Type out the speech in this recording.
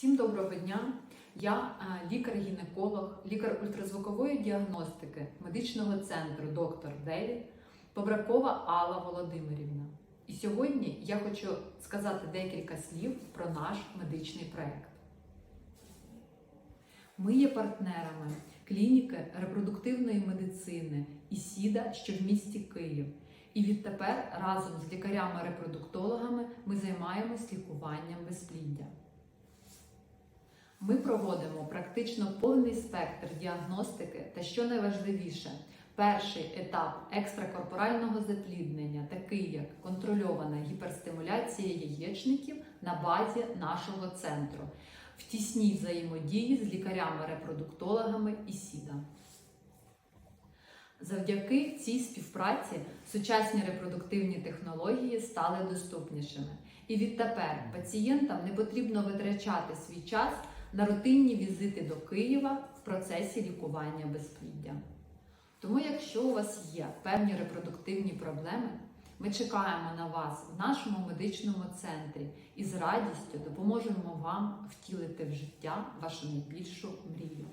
Всім доброго дня! Я е, лікар-гінеколог, лікар ультразвукової діагностики медичного центру доктор Делі Побракова Алла Володимирівна. І сьогодні я хочу сказати декілька слів про наш медичний проект. Ми є партнерами клініки репродуктивної медицини ІСІДА, що в місті Київ. І відтепер разом з лікарями-репродуктологами ми займаємось лікуванням безпліддя. Ми проводимо практично повний спектр діагностики та, що найважливіше, перший етап екстракорпорального запліднення, такий як контрольована гіперстимуляція яєчників на базі нашого центру в тісній взаємодії з лікарями-репродуктологами і СІДА. Завдяки цій співпраці сучасні репродуктивні технології стали доступнішими. І відтепер пацієнтам не потрібно витрачати свій час на рутинні візити до Києва в процесі лікування безпліддя. Тому, якщо у вас є певні репродуктивні проблеми, ми чекаємо на вас в нашому медичному центрі і з радістю допоможемо вам втілити в життя вашу найбільшу мрію.